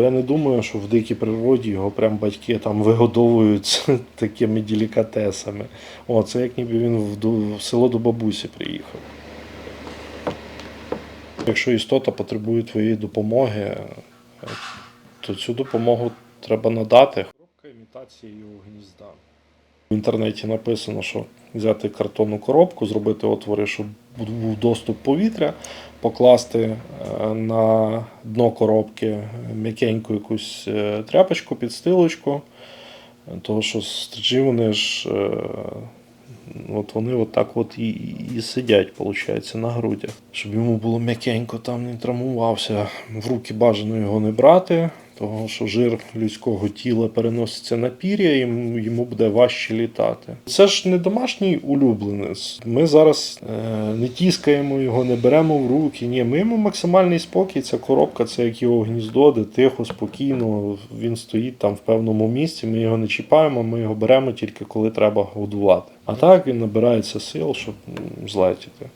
Я не думаю, що в дикій природі його прям батьки там вигодовують такими делікатесами. О, це як ніби він в, село до бабусі приїхав. Якщо істота потребує твоєї допомоги, то цю допомогу треба надати. Коробка імітація його гнізда. В інтернеті написано, що взяти картонну коробку, зробити отвори, щоб був доступ повітря, покласти е, на дно коробки м'якеньку якусь е, тряпочку, підстилочку. Тому що стрижі вони ж е, от вони от так от і, і сидять, виходить, на грудях. Щоб йому було м'якенько, там не травмувався. В руки бажано його не брати, тому що жир людського тіла переноситься на пір'я, і йому буде важче літати. Це ж не домашній улюбленець. Ми зараз е, не тіскаємо його, не беремо в руки. Ні, ми йому максимальний спокій. Ця коробка, це як його гніздо, де тихо, спокійно. Він стоїть там в певному місці. Ми його не чіпаємо, ми його беремо тільки коли треба годувати. А так він набирається сил, щоб злетіти.